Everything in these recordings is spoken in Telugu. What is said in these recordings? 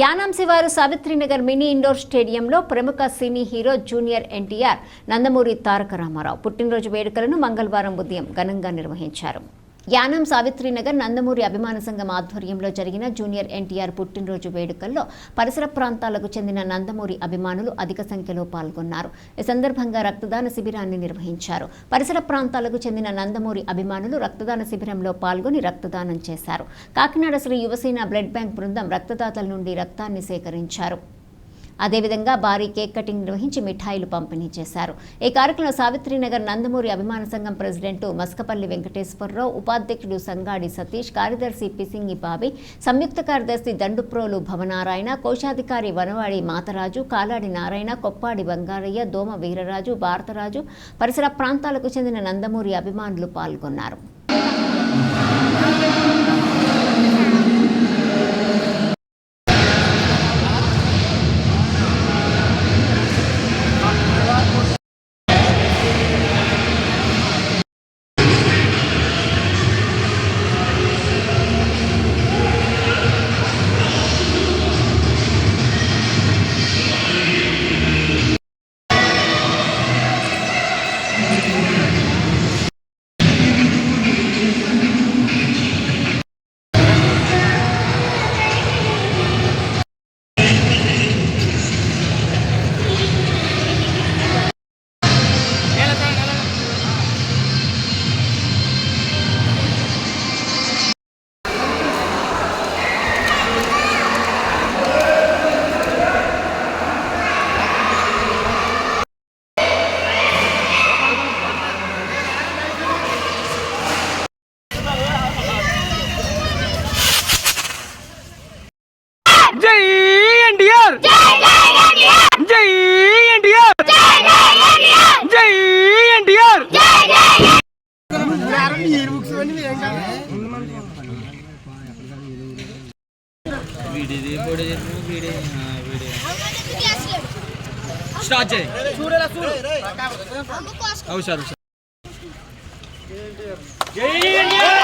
యానాం శివారు సావిత్రినగర్ మినీ ఇండోర్ స్టేడియంలో ప్రముఖ cine hero junior NTR Nandamuri Taraka Ramarao పుట్టినరోజు వేడుకలను మంగళవారం ఉదయం ఘనంగా నిర్వహించారు. యానం సావిత్రినగర్ నందమూరి అభిమాన సంఘం ఆధ్వర్యంలో జరిగిన జూనియర్ ఎన్టీఆర్ పుట్టినరోజు వేడుకల్లో పరిసర ప్రాంతాలకు చెందిన నందమూరి అభిమానులు అధిక సంఖ్యలో పాల్గొన్నారు. ఈ సందర్భంగా రక్తదాన శిబిరాన్ని నిర్వహించారు. పరిసర ప్రాంతాలకు చెందిన నందమూరి అభిమానులు రక్తదాన శిబిరంలో పాల్గొని రక్తదానం చేశారు. కాకినాడ శ్రీ యువసేన బ్లడ్ బ్యాంక్ బృందం రక్తదాతల నుండి రక్తాన్ని సేకరించారు. అదేవిధంగా భారీ కేక్ కటింగ్ నిర్వహించి మిఠాయిలు పంపిణీ చేశారు. ఈ కార్యక్రమంలో సావిత్రినగర్ నందమూరి అభిమాన సంఘం ప్రెసిడెంట్ మస్కపల్లి వెంకటేశ్వరరావు ఉపాధ్యక్షుడు సంగాడి సతీష్ కార్యదర్శి పిసింగి బాబి సంయుక్త కార్యదర్శి దండుప్రోలు భవనారాయణ కోశాధికారి వనవాడి మాతరాజు కాలాడి నారాయణ కొప్పాడి బంగారయ్య దోమ వీరరాజు భారతరాజు పరిసర ప్రాంతాలకు చెందిన నందమూరి అభిమానులు పాల్గొన్నారు. జై ఎన్టీఆర్! జై ఎన్టీఆర్! జై ఎన్టీఆర్! స్టార్ట్ చేయి. అవుసారు Sabay.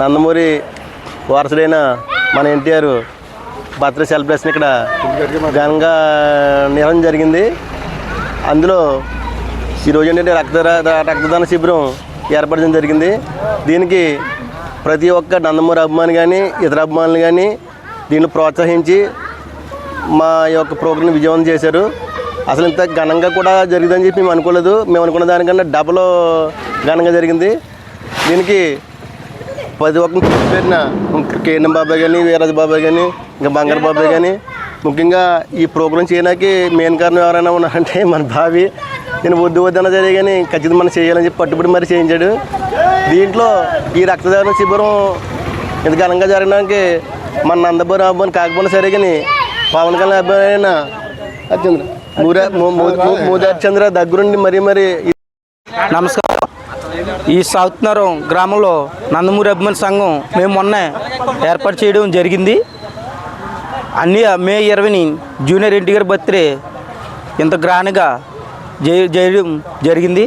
నందమూరి వారసుడైన మన ఎన్టీఆర్ బర్త్డే సెలబ్రేషన్ ఇక్కడ ఘనంగా నిర్వహణ జరిగింది. అందులో ఈరోజు ఏంటంటే రక్తదా రక్తదాన శిబిరం ఏర్పడడం జరిగింది. దీనికి ప్రతి ఒక్క నందమూరి అభిమాని కానీ ఇతర అభిమానులు కానీ దీన్ని ప్రోత్సహించి మా యొక్క ప్రోగ్రాం విజయవంతం చేశారు. అసలు ఇంత ఘనంగా కూడా జరిగిందని చెప్పి మేము అనుకోలేదు. మేము అనుకున్న దానికన్నా డబల్ ఘనంగా జరిగింది దీనికి ప్రతి ఒక్క పెట్టిన కేఎన్ఎం బాబాయ్ కానీ వీరాజ్ బాబాయ్ కానీ ఇంకా బంగారు బాబాయ్ కానీ ముఖ్యంగా ఈ ప్రోగ్రాం చేయడానికి మెయిన్ కారణం ఎవరైనా ఉన్నారంటే మన బావి నేను వద్దు వద్దన జరిగి కానీ ఖచ్చితంగా మనం చేయాలని చెప్పి పట్టుబడి మరి చేయించాడు దీంట్లో ఈ రక్తదాన శిబిరం ఇంత ఘనంగా జరగడానికి మన నందబోరు అబ్బాయిని కాకపోయినా సరే కానీ పవన్ కళ్యాణ్ అబ్బాయి అయినా మూరా మూదార్ చంద్ర దగ్గరుండి మరీ మరి నమస్కారం ఈ సౌత్ నరం గ్రామంలో నందమూరి అభిమాన సంఘం మేము మొన్న ఏర్పాటు చేయడం జరిగింది. అన్ని మే ఇరవైని జూనియర్ ఎన్టీఆర్ బర్త్డే ఇంత గ్రాండ్గా చేయడం జరిగింది.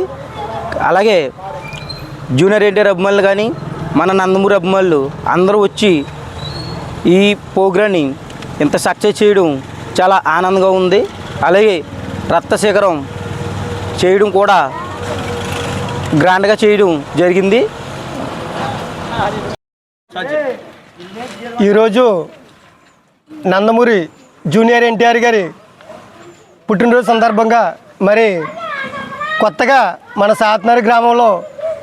అలాగే జూనియర్ ఎన్టీఆర్ అభిమానులు కానీ మన నందమూరి అభిమానులు అందరూ వచ్చి ఈ ప్రోగ్రాన్ని ఇంత సక్సెస్ చేయడం చాలా ఆనందంగా ఉంది. అలాగే రక్త శిఖరం చేయడం కూడా గ్రాండ్గా చేయడం జరిగింది. ఈరోజు నందమూరి జూనియర్ ఎన్టీఆర్ గారి పుట్టినరోజు సందర్భంగా మరి కొత్తగా మన సాత్నారి గ్రామంలో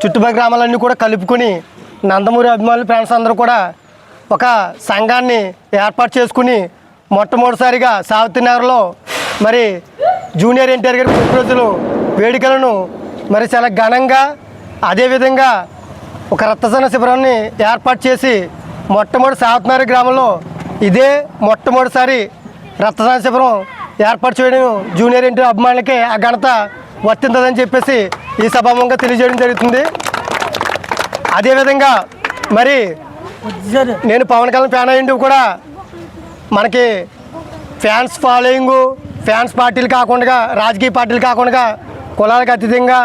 చుట్టుపక్కల గ్రామాలన్నీ కూడా కలుపుకొని నందమూరి అభిమానులు ఫ్రెండ్స్ అందరూ కూడా ఒక సంఘాన్ని ఏర్పాటు చేసుకుని మొట్టమొదటిసారిగా సావిత్రి నగర్లో మరి జూనియర్ ఎన్టీఆర్ గారి పుట్టినరోజులు వేడుకలను మరి చాలా ఘనంగా అదేవిధంగా ఒక రక్తజన శిబిరాన్ని ఏర్పాటు చేసి మొట్టమొదటి సాత్నారి గ్రామంలో ఇదే మొట్టమొదటిసారి రక్తదాన శిబిరం ఏర్పాటు చేయడం జూనియర్ ఎన్టీఆర్ అభిమానులకే ఆ ఘనత వర్తిందని చెప్పేసి ఈ సభాముఖంగా తెలియజేయడం జరుగుతుంది. అదేవిధంగా మరి నేను పవన్ కళ్యాణ్ ఫ్యాన్ అయ్యిండు కూడా మనకి ఫ్యాన్స్ ఫాలోయింగ్ ఫ్యాన్స్ పార్టీలు కాకుండా రాజకీయ పార్టీలు కాకుండా కులాలకు అతీతంగా